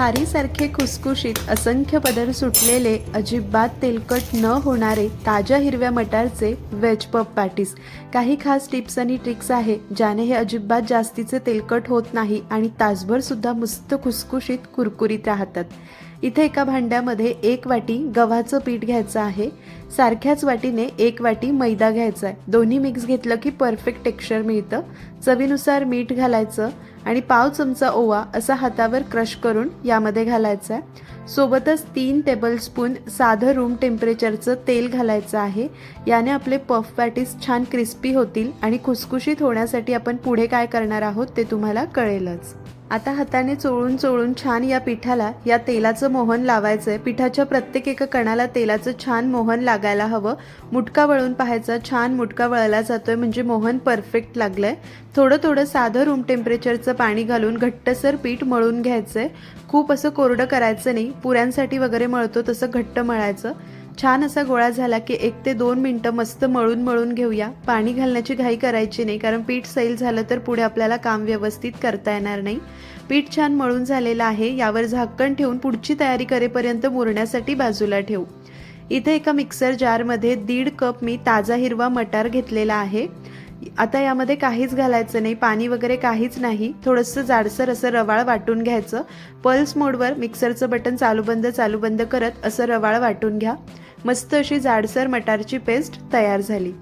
खारीसारखे खुसखुशीत असंख्य पदर सुटलेले अजिबात तेलकट न होणारे ताज्या हिरव्या मटारचे वेज पप पॅटीस. काही खास टिप्स आणि ट्रिक्स आहे ज्याने हे अजिबात जास्तीचे तेलकट होत नाही आणि तासभर सुद्धा मस्त खुसखुशीत कुरकुरीत राहतात. इथे एका भांड्यामध्ये एक वाटी गव्हाचं पीठ घ्यायचं आहे. सारख्याच वाटीने एक वाटी मैदा घ्यायचा आहे. दोन्ही मिक्स घेतलं की परफेक्ट टेक्स्चर मिळतं. चवीनुसार मीठ घालायचं. आणि पाव चमचा ओवा असा हातावर क्रश करून यामध्ये घालायचा आहे. सोबतच तीन टेबलस्पून साधं रूम टेम्परेचरचं तेल घालायचं आहे. याने आपले पफ पॅटीस छान क्रिस्पी होतील आणि खुसखुशीत होण्यासाठी आपण पुढे काय करणार आहोत ते तुम्हाला कळेलच. आता हाताने चोळून चोळून छान या पिठाला या तेलाचं मोहन लावायचं आहे पिठाच्या प्रत्येक एका कणाला तेलाचं छान मोहन लागायला हवं. मुटका वळून पाहायचा छान मुटका वळला जातोय म्हणजे मोहन परफेक्ट लागलंय. थोडं थोडं साधं रूम टेम्परेचरचं पाणी घालून घट्टसर पीठ मळून घ्यायचंय. खूप असं कोरडं करायचं नाही. पुऱ्यांसाठी वगैरे मळतो तसं घट्ट मळायचं. छान असा गोळा झाला की एक ते दोन मिनटं मस्त मळून मळून घेऊया. पाणी घालण्याची घाई करायची नाही कारण पीठ सैल झालं तर पुढे आपल्याला काम व्यवस्थित करता येणार नाही. पीठ छान मळून झालेलं आहे. यावर झाकण ठेवून पुढची तयारी करेपर्यंत मुरण्यासाठी बाजूला ठेवू. इथे एका मिक्सर जारमध्ये दीड कप मी ताजा हिरवा मटार घेतलेला आहे. आता यामध्ये काहीच घालायचं नाही पाणी वगैरे काहीच नाही. थोडंसं जाडसर असं रवाळ वाटून घ्यायचं. पल्स मोडवर मिक्सरचं बटन चालू बंद चालू बंद करत असं रवाळ वाटून घ्या. मस्त अशी जाडसर मटारची पेस्ट तयार झाली.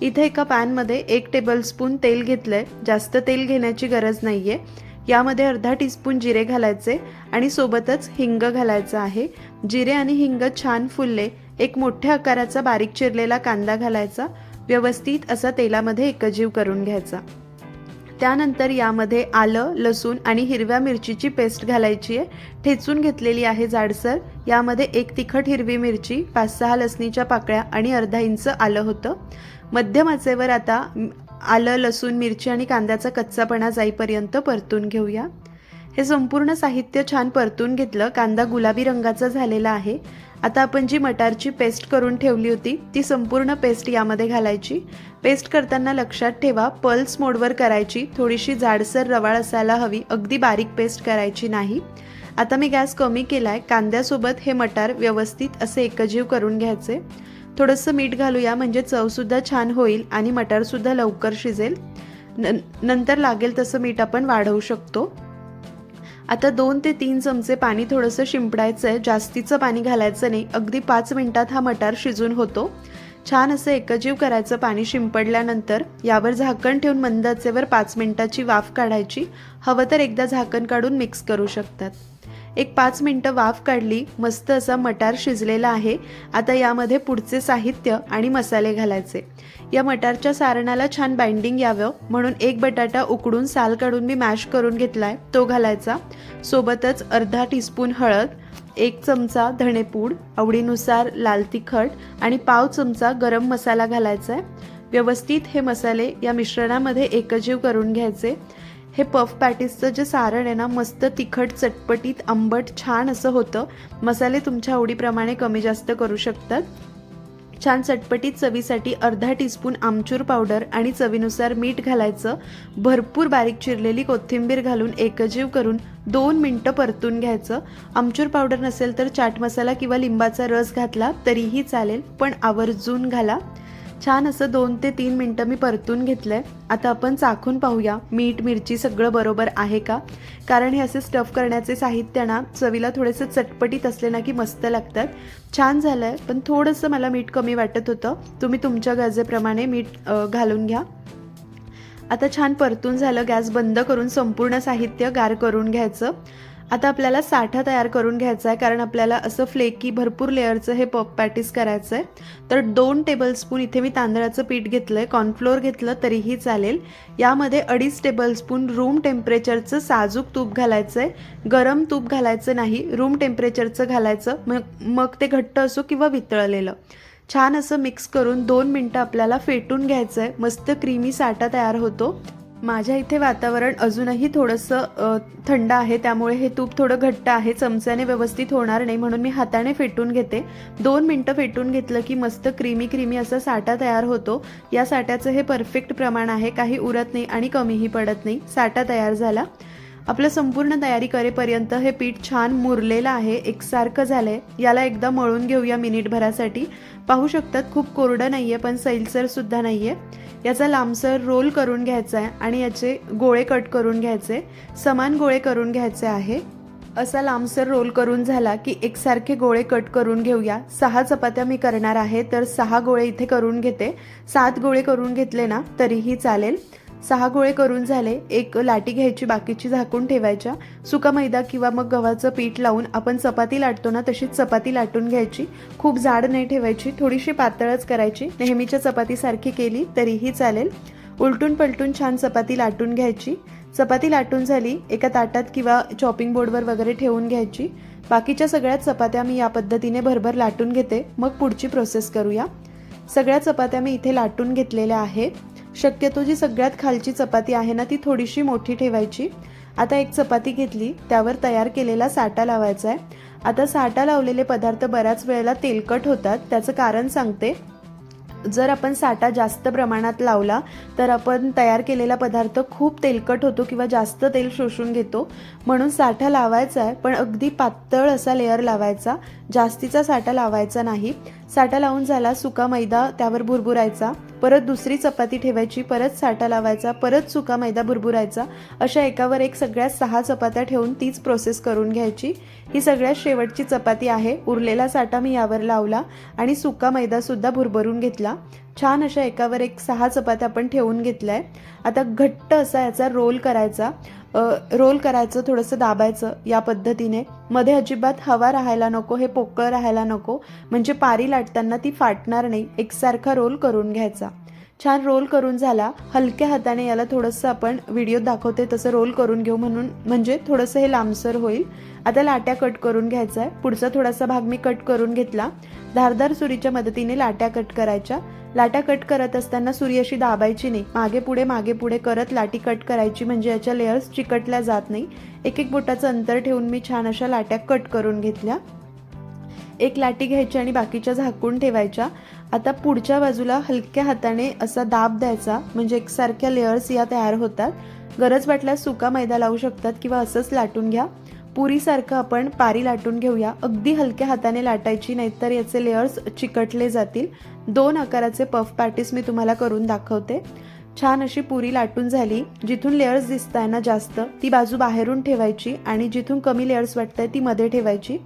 इथे एका पॅनमध्ये एक टेबलस्पून तेल घेतलंय. जास्त तेल घेण्याची गरज नाही आहे यामध्ये अर्धा टीस्पून जिरे घालायचे आणि सोबतच हिंग घालायचं आहे. जिरे आणि हिंग छान फुलले. एक मोठ्या आकाराचा बारीक चिरलेला कांदा घालायचा. व्यवस्थित असा तेलामध्ये एकजीव करून घ्यायचा. त्यानंतर यामध्ये आलं लसूण आणि हिरव्या मिरचीची पेस्ट घालायची आहे ठेचून घेतलेली आहे जाडसर. यामध्ये एक तिखट हिरवी मिरची पाच सहा लसणीच्या पाकळ्या आणि अर्धा इंच आलं होतं. मध्यम आचेवर आता आलं लसूण मिरची आणि कांद्याचा कच्चापणा जाईपर्यंत परतून घेऊया. हे संपूर्ण साहित्य छान परतून घेतलं. कांदा गुलाबी रंगाचा झालेला आहे. आता आपण जी मटारची पेस्ट करून ठेवली होती ती संपूर्ण पेस्ट यामध्ये घालायची. पेस्ट करताना लक्षात ठेवा पल्स मोडवर करायची थोडीशी जाडसर रवाळ असायला हवी अगदी बारीक पेस्ट करायची नाही. आता मी गॅस कमी केलाय कांद्यासोबत हे मटार व्यवस्थित असे एकजीव करून घ्यायचे. थोडंसं मीठ घालूया म्हणजे चवसुद्धा छान होईल आणि मटारसुद्धा लवकर शिजेल. न नंतर लागेल तसं मीठ आपण वाढवू शकतो. आता दोन ते तीन चमचे पाणी थोडंसं शिंपडायचं आहे जास्तीचं पाणी घालायचं नाही. अगदी पाच मिनटात हा मटार शिजून होतो. छान असं एकजीव करायचं पाणी शिंपडल्यानंतर यावर झाकण ठेवून मंदाचेवर पाच मिनटाची वाफ काढायची. हवं तर एकदा झाकण काढून मिक्स करू शकतात. एक पाच मिनटं वाफ काढली मस्त असा मटार शिजलेला आहे. आता यामध्ये पुढचे साहित्य आणि मसाले घालायचे. या मटारच्या सारणाला छान बाइंडिंग यावं म्हणून एक बटाटा उकडून साल काढून मी मॅश करून घेतलाय तो घालायचा. सोबतच अर्धा टीस्पून हळद एक चमचा धणेपूड आवडीनुसार लाल तिखट आणि पाव चमचा गरम मसाला घालायचा आहे व्यवस्थित हे मसाले या मिश्रणामध्ये एकजीव करून घ्यायचे. हे पफ पॅटीसचं जे सारण आहे ना मस्त तिखट चटपटीत आंबट छान असं होतं. मसाले तुमच्या आवडीप्रमाणे कमी जास्त करू शकतात. छान चटपटीत चवीसाठी अर्धा टीस्पून आमचूर पावडर आणि चवीनुसार मीठ घालायचं. भरपूर बारीक चिरलेली कोथिंबीर घालून एकजीव करून दोन मिनटं परतून घ्यायचं. आमचूर पावडर नसेल तर चाट मसाला किंवा लिंबाचा रस घातला तरीही चालेल पण आवर्जून घाला. छान असं दोन ते तीन मिनटं मी परतून घेतलंय. आता आपण चाखून पाहूया मीठ मिरची सगळं बरोबर आहे का? कारण हे असे स्टफ करण्याचे साहित्य ना चवीला थोडेसे चटपटीत असले ना की मस्त लागतात. छान झालं आहे पण थोडंसं मला मीठ कमी वाटत होतं. तुम्ही तुमच्या गरजेप्रमाणे मीठ घालून घ्या. आता छान परतून झालं गॅस बंद करून संपूर्ण साहित्य गार करून घ्यायचं. आता आपल्याला साठा तयार करून घ्यायचा आहे कारण आपल्याला असं फ्लेकी भरपूर लेअरचं हे पप पॅटीस करायचं आहे तर दोन टेबलस्पून इथे मी तांदळाचं पीठ घेतलं आहे कॉर्नफ्लोअर घेतलं तरीही चालेल. यामध्ये अडीच टेबलस्पून रूम टेम्परेचरचं साजूक तूप घालायचं आहे गरम तूप घालायचं नाही रूम टेम्परेचरचं घालायचं. मग मग ते घट्ट असो किंवा वितळलेलं. छान असं मिक्स करून दोन मिनटं आपल्याला फेटून घ्यायचं आहे मस्त क्रीमी साठा तयार होतो. माझ्या इथे वातावरण अजूनही थोडंसं थंड आहे त्यामुळे हे तूप थोडं घट्ट आहे चमच्याने व्यवस्थित होणार नाही म्हणून मी हाताने फेटून घेते. दोन मिनटं फेटून घेतलं की मस्त क्रीमी क्रीमी असा साठा तयार होतो. या साठ्याचं हे परफेक्ट प्रमाण आहे काही उरत नाही आणि कमीही पडत नाही. साठा तयार झाला. आपलं संपूर्ण तयारी करेपर्यंत हे पीठ छान मुरलेलं आहे एकसारखं झालं आहे याला एकदा मळून घेऊया मिनिटभरासाठी. पाहू शकतात खूप कोरडं नाही आहे पण सैलसरसुद्धा नाही आहे याचा लांबसर रोल करून घ्यायचा आहे आणि याचे गोळे कट करून घ्यायचे समान गोळे करून घ्यायचे आहे. असा लांबसर रोल करून झाला की एकसारखे गोळे कट करून घेऊया. सहा चपात्या मी करणार आहे तर सहा गोळे इथे करून घेते. सात गोळे करून घेतले ना तरीही चालेल. सहा गोळे करून झाले एक लाटी घ्यायची बाकीची झाकून ठेवायच्या. सुका मैदा किंवा मग गव्हाचं पीठ लावून आपण चपाती लाटतो ना तशीच चपाती लाटून घ्यायची. खूप जाड नाही ठेवायची थोडीशी पातळच करायची. नेहमीच्या चपातीसारखी केली तरीही चालेल. उलटून पलटून छान चपाती लाटून घ्यायची. चपाती लाटून झाली एका ताटात किंवा चॉपिंग बोर्डवर वगैरे ठेवून घ्यायची. बाकीच्या सगळ्या चपात्या मी या पद्धतीने भरभर लाटून घेते. मग पुढची प्रोसेस करूया. सगळ्या चपात्या मी इथे लाटून घेतलेल्या आहेत. शक्यतो जी सगळ्यात खालची चपाती आहे ना ती थोडीशी मोठी ठेवायची. आता एक चपाती घेतली त्यावर तयार केलेला साटा लावायचा आहे. आता साटा लावलेले पदार्थ बऱ्याच वेळेला तेलकट होतात त्याचं कारण सांगते. जर आपण साठा जास्त प्रमाणात लावला तर आपण तयार केलेला पदार्थ खूप तेलकट होतो किंवा जास्त तेल शोषून घेतो. म्हणून साठा लावायचा आहे पण अगदी पातळ असा लेअर लावायचा. जास्तीचा साठा लावायचा नाही. साठा लावून झाला सुका मैदा त्यावर भुरभुरायचा. परत दुसरी चपाती ठेवायची परत साठा लावायचा परत सुका मैदा भुरभुरायचा अशा एकावर एक सगळ्या सहा चपात्या ठेवून तीच प्रोसेस करून घ्यायची. ही सगळ्यात शेवटची चपाती आहे. उरलेला साठा मी यावर लावला आणि सुका मैदासुद्धा भुरभरून घेतला. छान अशा एकावर एक सहा चपात्या आपण ठेवून घेतल्या आहे आता घट्ट असा याचा रोल करायचा. रोल करायचं थोडंसं दाबायचं या पद्धतीने. मध्ये अजिबात हवा राहायला नको हे पोकळ राहायला नको. म्हणजे पारी लाटताना ती फाटणार नाही. एकसारखा रोल करून घ्यायचा. छान रोल करून झाला. हलक्या हाताने याला थोडंसं आपण व्हिडिओ दाखवते तसं रोल करून घेऊ म्हणून. म्हणजे थोडंसं हे लांबसर होईल. आता लाट्या कट करून घ्यायचा आहे. पुढचा थोडासा भाग मी कट करून घेतला. धारदार सुरीच्या मदतीने लाट्या कट करायच्या. लाटा कट करत असताना सुरी अशी दाबायची नाही. मागे पुढे मागे पुढे करत लाटी कट करायची म्हणजे याच्या लेयर्स चिकटल्या जात नाही. एक एक बोटाचं अंतर ठेवून मी छान अशा लाट्या कट करून घेतल्या. एक लाटी घ्यायची आणि बाकीच्या झाकून ठेवायच्या. आता पुढच्या बाजूला हलक्या हाताने असा दाब द्यायचा म्हणजे एकसारख्या लेयर्स या तयार होतात. गरज वाटल्यास सुका मैदा लावू शकतात किंवा असंच लाटून घ्या. पुरीसारखं आपण पारी लाटून घेऊया. अगदी हलक्या हाताने लाटायची नाहीतर याचे लेअर्स चिकटले जातील. दोन आकाराचे पफ पॅटीस मी तुम्हाला करून दाखवते. छान अशी पुरी लाटून झाली. जिथून लेअर्स दिसत आहे ना जास्त ती बाजू बाहेरून ठेवायची आणि जिथून कमी लेयर्स वाटत आहे ती मध्ये ठेवायची.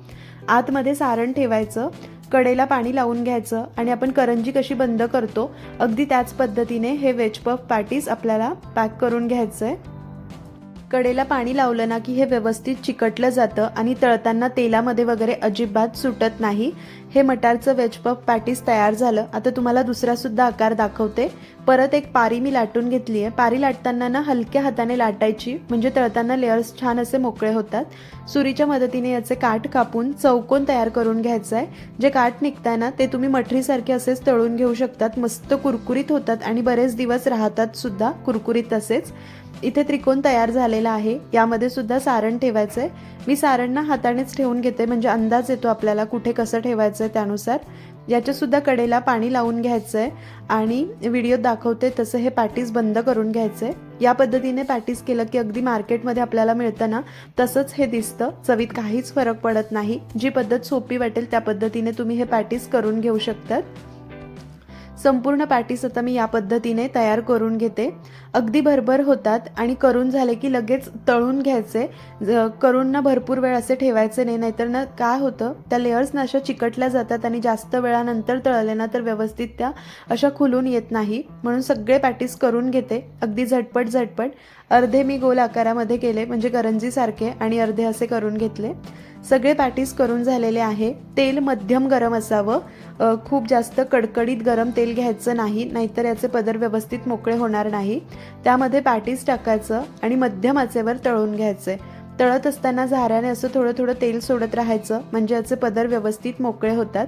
आतमध्ये सारण ठेवायचं कडेला पाणी लावून घ्यायचं आणि आपण करंजी कशी बंद करतो अगदी त्याच पद्धतीने हे वेज पफ पॅटीस आपल्याला पॅक करून घ्यायचं आहे कडेला पाणी लावलं ना की हे व्यवस्थित चिकटलं जातं आणि तळताना तेलामध्ये वगैरे अजिबात सुटत नाही. हे मटारचं वेजपप पॅटीस तयार झालं. आता तुम्हाला दुसरासुद्धा आकार दाखवते. परत एक पारी मी लाटून घेतली आहे. पारी लाटताना ना हलक्या हाताने लाटायची म्हणजे तळताना लेअर्स छान असे मोकळे होतात. सुरीच्या मदतीने याचे काठ कापून चौकोन तयार करून घ्यायचं आहे जे काठ निघताना ते तुम्ही मठरीसारखे असेच तळून घेऊ शकतात. मस्त कुरकुरीत होतात आणि बरेच दिवस राहतात सुद्धा कुरकुरीत तसेच इथे त्रिकोण तयार झालेला आहे. यामध्ये सुद्धा सारण ठेवायचं आहे मी सारण ना हातानेच ठेवून घेते म्हणजे अंदाज येतो आपल्याला कुठे कसं ठेवायचं आहे त्यानुसार याच्यासुद्धा कडेला पाणी लावून घ्यायचं आहे आणि व्हिडिओ दाखवते तसं हे पॅटीस बंद करून घ्यायचं आहे या पद्धतीने पॅटीस केलं की अगदी मार्केटमध्ये आपल्याला मिळतं ना तसंच हे दिसतं. चवीत काहीच फरक पडत नाही. जी पद्धत सोपी वाटेल त्या पद्धतीने तुम्ही हे पॅटीस करून घेऊ शकतात. संपूर्ण पॅटीस आता मी या पद्धतीने तयार करून घेते. अगदी भरभर होतात आणि करून झाले की लगेच तळून घ्यायचे. करून ना भरपूर वेळ असे ठेवायचे नाही नाहीतर ना काय होतं? त्या लेयर्स ना अशा चिकटल्या जातात आणि जास्त वेळानंतर तळले ना तर व्यवस्थित त्या अशा खुलून येत नाही. म्हणून सगळे पॅटीस करून घेते. अगदी झटपट झटपट. अर्धे मी गोल आकारामध्ये केले म्हणजे करंजीसारखे आणि अर्धे असे करून घेतले. सगळे पॅटीस करून झालेले आहे. तेल मध्यम गरम असावं. खूप जास्त कडकडीत गरम तेल घ्यायचं नाही नाहीतर याचे पदर व्यवस्थित मोकळे होणार नाही. त्यामध्ये पॅटीस टाकायचं आणि मध्यम आचेवर तळून घ्यायचे. तळत असताना झाऱ्याने असं थोडं थोडं तेल सोडत राहायचं म्हणजे याचे पदर व्यवस्थित मोकळे होतात.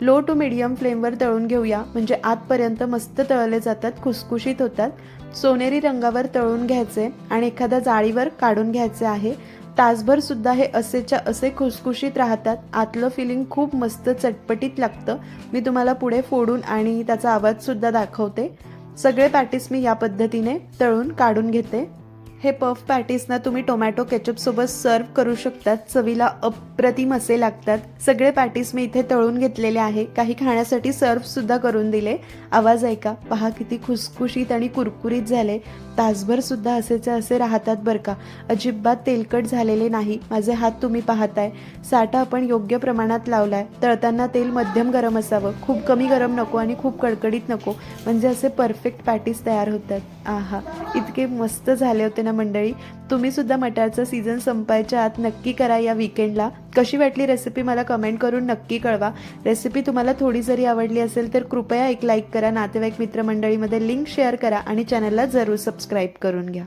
लो टू मिडियम फ्लेमवर तळून घेऊया म्हणजे आतपर्यंत मस्त तळले जातात खुसखुशीत होतात. सोनेरी रंगावर तळून घ्यायचे आणि एखाद्या जाळीवर काढून घ्यायचे आहे. तासभर सुद्धा हे असेच्या असे खुसखुशीत राहतात. आतलं फिलिंग खूप मस्त चटपटीत लागतं. मी तुम्हाला पुढे फोडून आणि त्याचा आवाजसुद्धा दाखवते. सगळे पॅटीस मी या पद्धतीने तळून काढून घेते. हे पफ पॅटीसना तुम्ही टोमॅटो केचपसोबत सर्व्ह करू शकतात. चवीला अप्रतिम असे लागतात. सगळे पॅटीस मी इथे तळून घेतलेले आहे. काही खाण्यासाठी सर्व्हसुद्धा करून दिले. आवाज ऐका. पहा किती खुसखुशीत आणि कुरकुरीत झाले. तासभर सुद्धा असेचे असे राहतात बरं का. अजिबात तेलकट झालेले नाही. माझे हात तुम्ही पाहताय. साठा आपण योग्य प्रमाणात लावलाय. तळताना तेल मध्यम गरम असावं. खूप कमी गरम नको आणि खूप कडकडीत नको. म्हणजे असे परफेक्ट पॅटीस तयार होतात. आहा. इतके मस्त झाले होते ना मंडळी तुम्ही सुद्धा मटारचा सीझन संपायच्या आत नक्की करा या विकेंडला कशी वाटली रेसिपी मला कमेंट करून नक्की कळवा. रेसिपी तुम्हाला थोडी जरी आवडली असेल तर कृपया एक लाईक करा. नातेवाईक मित्रमंडळीमध्ये लिंक शेअर करा आणि चॅनलला जरूर सबस्क्राईब करून घ्या.